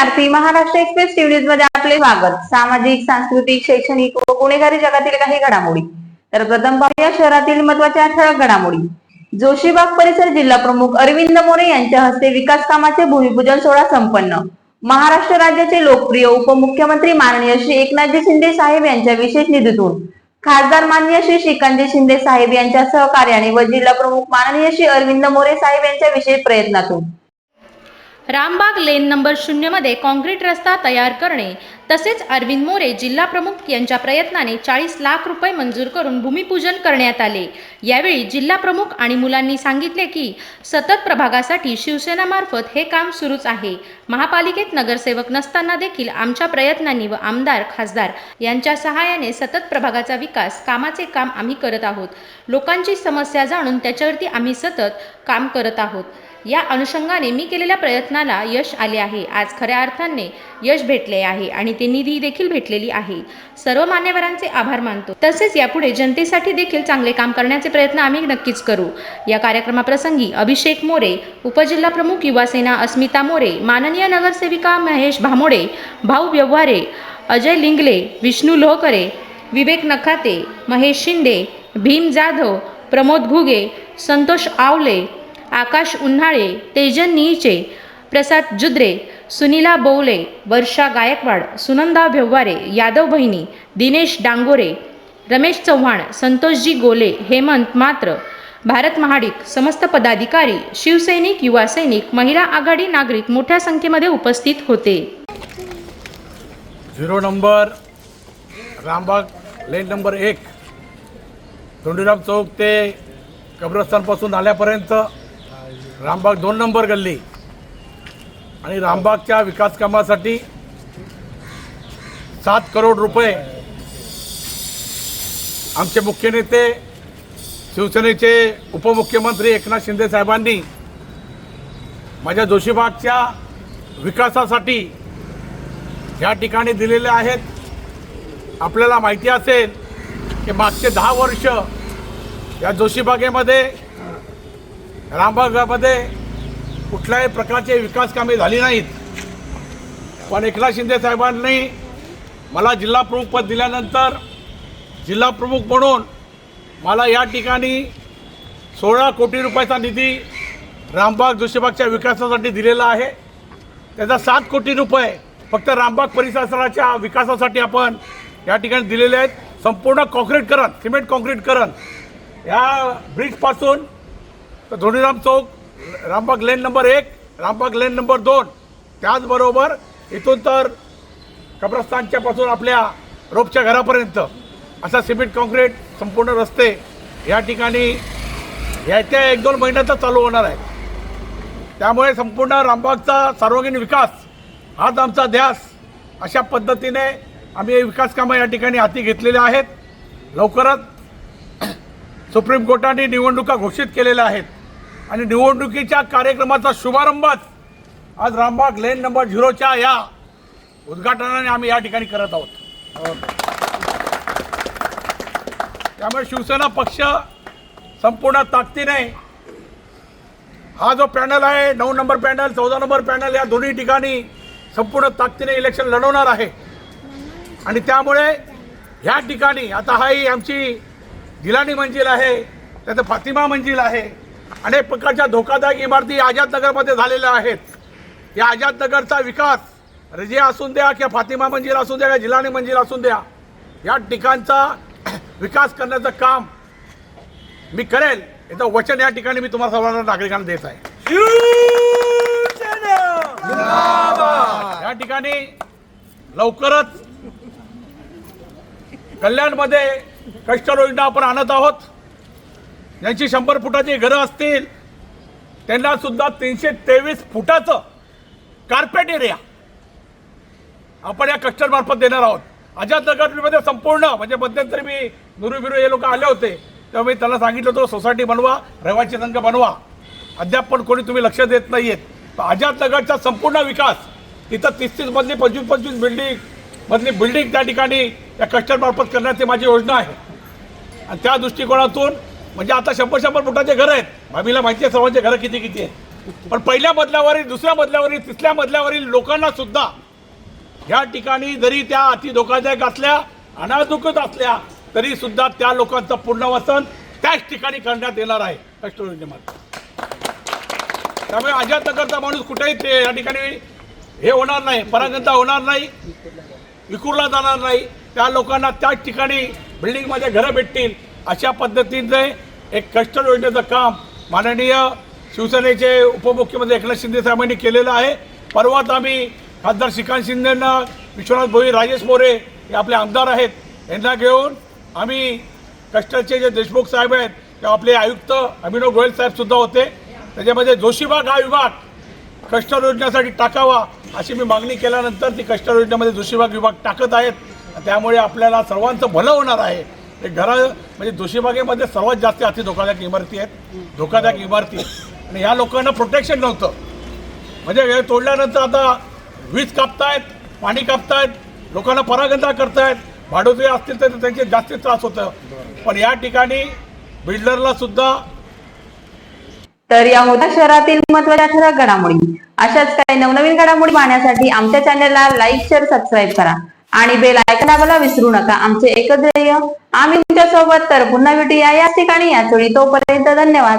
आरती Maharashtra express TV न्यूजमध्ये आपले स्वागत. सामाजिक सांस्कृतिक शैक्षणिक व गुन्हेगारी जगातील काही घडामोडी. तर प्रथम पाहूया शहरातील महत्त्वाच्या ठळक घडामोडी. जोशीबाग परिसर जिल्हा प्रमुख अरविंद मोरे यांच्या हस्ते विकास कामाचे भूमिपूजन सोहळा संपन्न. महाराष्ट्र राज्याचे लोकप्रिय उपमुख्यमंत्री माननीय श्री एकनाथजी शिंदे साहेब यांच्या विशेष निधीतून खासदार माननीय श्री श्रीकांतजी शिंदे साहेब यांच्या सहकार्याने व जिल्हा प्रमुख माननीय श्री अरविंद मोरे साहेब यांच्या विशेष प्रयत्नातून रामबाग लेन नंबर शून्यमध्ये कॉन्क्रीट रस्ता तयार करणे तसेच अरविंद मोरे जिल्हा प्रमुख यांच्या प्रयत्नाने चाळीस लाख रुपये मंजूर करून भूमिपूजन करण्यात आले. यावेळी जिल्हा प्रमुख आणि मुलांनी सांगितले की सतत प्रभागासाठी शिवसेनामार्फत हे काम सुरूच आहे. महापालिकेत नगरसेवक नसताना देखील आमच्या प्रयत्नांनी व आमदार खासदार यांच्या सहाय्याने सतत प्रभागाचा विकास कामाचे काम आम्ही करत आहोत. लोकांची समस्या जाणून त्याच्यावरती आम्ही सतत काम करत आहोत. या अनुषंगाने मी केलेल्या प्रयत्नाला यश आले आहे. आज खऱ्या अर्थाने यश भेटले आहे आणि ते निधी देखील भेटलेली आहे. सर्व मान्यवरांचे आभार मानतो. तसेच यापुढे जनतेसाठी देखील चांगले काम करण्याचे प्रयत्न आम्ही नक्कीच करू. या कार्यक्रमाप्रसंगी अभिषेक मोरे उपजिल्हा प्रमुख युवासेना अस्मिता मोरे माननीय नगरसेविका महेश भामोडे भाऊ व्यवहारे अजय लिंगले विष्णू लोहकरे विवेक नखाते महेश शिंदे भीम जाधव प्रमोद घुगे संतोष आवले आकाश उन्हाळे तेजन निईचे प्रसाद जुद्रे सुनीला बोवले वर्षा गायकवाड सुनंदा व्यवहारे यादव बहिणी दिनेश डांगोरे रमेश चव्हाण संतोषजी गोले हेमंत मात्र भारत महाडिक समस्त पदाधिकारी शिवसैनिक युवा सैनिक महिला आघाडी नागरिक मोठ्या संख्येमध्ये उपस्थित होते. Zero number Rambag lane number एक. धोंडीराम चौक ते कब्रस्तानपासून आल्यापर्यंत रामबाग दोन नंबर गल्ली. आणि रामबागच्या विकास कामासाठी सात करोड रुपये आमचे मुख्य नेते शिवसेनेचे उपमुख्यमंत्री एकनाथ शिंदे साहेबांनी माझ्या जोशीबागच्या विकासासाठी या ठिकाणी दिलेले आहेत. आपल्याला माहिती असेल की मागचे दहा वर्ष या जोशीबागेमध्ये रामबागामध्ये कुठल्याही प्रकारचे विकास कामे झाली नाहीत. पण एकनाथ शिंदे साहेबांनी मला जिल्हा प्रमुख पद दिल्यानंतर जिल्हा प्रमुख म्हणून मला या ठिकाणी सोळा कोटी रुपयाचा निधी रामबाग जोशीबागच्या विकासासाठी दिलेला आहे. त्याचा सात कोटी रुपये फक्त रामबाग परिसराच्या विकासासाठी आपण या ठिकाणी दिलेले आहेत. संपूर्ण कॉन्क्रीटकरण सिमेंट कॉन्क्रीटकरण या ब्रिजपासून तर धोनीराम चौक रामबाग लेन नंबर एक रामबाग लेन नंबर दोन. त्याचबरोबर इथून तर कब्रस्तानच्या पासून आपल्या रोपच्या घरापर्यंत असा सिमेंट कॉन्क्रीट संपूर्ण रस्ते या ठिकाणी येत्या एक दोन महिन्यातच चालू होणार आहे. त्यामुळे संपूर्ण रामबागचा सार्वजनिक विकास हाच आमचा ध्यास. अशा पद्धतीने आम्ही विकास कामं या ठिकाणी हाती घेतलेले आहेत. लवकरच सुप्रीम कोर्टाने निवडणुका घोषित केलेल्या आहेत. आणि निवडणुकीच्या कार्यक्रमाचा शुभारंभच आज रामबाग लेन नंबर झिरोच्या या उद्घाटनाने आम्ही या ठिकाणी करत आहोत. त्यामुळे शिवसेना पक्ष संपूर्ण ताकदीने हा जो पॅनल आहे नऊ नंबर पॅनल चौदा नंबर पॅनल या दोन्ही ठिकाणी संपूर्ण ताकदीने इलेक्शन लढवणार आहे. आणि त्यामुळे ह्या ठिकाणी आता हा ही आमची दिलानी मंजिल आहे त्याचं फातिमा मंजिल आहे. अनेक प्रकारच्या धोकादायक इमारती आझादनगरमध्ये झालेल्या आहेत. या आझादनगरचा विकास रजिया असून द्या किंवा फातिमा मंजिल असून द्या किंवा जिलानी मंजिल असून द्या या ठिकाणचा विकास करण्याचं काम मी करेल. याचं वचन या ठिकाणी मी तुम्हाला सर्वांना नागरिकांना देत आहे. या ठिकाणी लवकरच कल्याणमध्ये कष्ट योजना आपण आणत आहोत. ज्यांची शंभर फुटाची घरं असतील. त्यांना सुद्धा तीनशे तेवीस फुटाचं कार्पेट एरिया आपण या कस्टर मार्फत देणार आहोत. अजातनगरमध्ये संपूर्ण म्हणजे मध्यंतरी मी नुरू बिरू हे लोक आले होते. तेव्हा मी त्यांना सांगितलं होतं सोसायटी बनवा रहिवासी संघ बनवा. अद्याप पण कोणी तुम्ही लक्ष देत नाही आहेत अजातनगरचा संपूर्ण विकास तिथं तीस तीस मधली पंचवीस पंचवीस बिल्डिंग मधली बिल्डिंग त्या ठिकाणी या कस्टर मार्फत करण्याची माझी योजना आहे. आणि त्या दृष्टिकोनातून म्हणजे आता शंभर शंभर फुटाचे घरं आहेत. भाभीला माहिती आहे सर्वांचे घरं किती किती आहेत. पण पहिल्या मजल्यावरील दुसऱ्या मजल्यावरील तिसऱ्या मजल्यावरील लोकांना सुद्धा ह्या ठिकाणी जरी त्या अति धोकादायक असल्या अनाधुकत असल्या तरी सुद्धा त्या लोकांचं पुनर्वसन त्याच ठिकाणी करण्यात येणार आहे. कष्ट त्यामुळे अजातनगरचा माणूस कुठेही ते या ठिकाणी हे होणार नाही परागंता होणार नाही विकुरला जाणार नाही. त्या लोकांना त्याच ठिकाणी बिल्डिंगमध्ये घरं भेटतील. अशा पद्धतीचे एक कष्ट योजनेचं काम माननीय शिवसेनेचे उपमुख्यमंत्री एकनाथ शिंदे साहेबांनी केलेलं आहे. परवाच आम्ही खासदार श्रीकांत शिंदेंना विश्वनाथ भोई राजेश मोरे हे आपले आमदार आहेत यांना घेऊन आम्ही कष्टाचे जे देशमुख साहेब आहेत ते आपले आयुक्त अभिनव गोयल साहेबसुद्धा होते. त्याच्यामध्ये जोशीबाग हा विभाग कष्ट योजनेसाठी टाकावा अशी मी मागणी केल्यानंतर ती कष्ट योजनेमध्ये जोशीबाग विभाग टाकत आहेत. त्यामुळे आपल्याला सर्वांचं भलं होणार आहे. ते घरा म्हणजे दोषीबागेमध्ये सर्वात जास्त अति धोकादायक इमारती आहेत. धोकादायक इमारती. आणि ह्या लोकांना प्रोटेक्शन नव्हतं. म्हणजे वेळ तोडल्यानंतर आता वीज कापतायत पाणी कापतायत लोकांना परागंदा करतायत. भाडोत्री असतील तर त्यांचे जास्त त्रास होतं. पण या ठिकाणी बिल्डरला सुद्धा तर या होत्या शहरातील महत्त्वाच्या ठरक घडामोडी. अशाच काही नवनवीन घडामोडी पाहण्यासाठी आमच्या चॅनलला लाईक शेअर सबस्क्राईब करा. आणि बेल आयकॉन मला विसरू नका. आमचे एकत्र आम्ही तुमच्यासोबत तर पुन्हा भेटूया याच ठिकाणी. या चोळी तोपर्यंत धन्यवाद.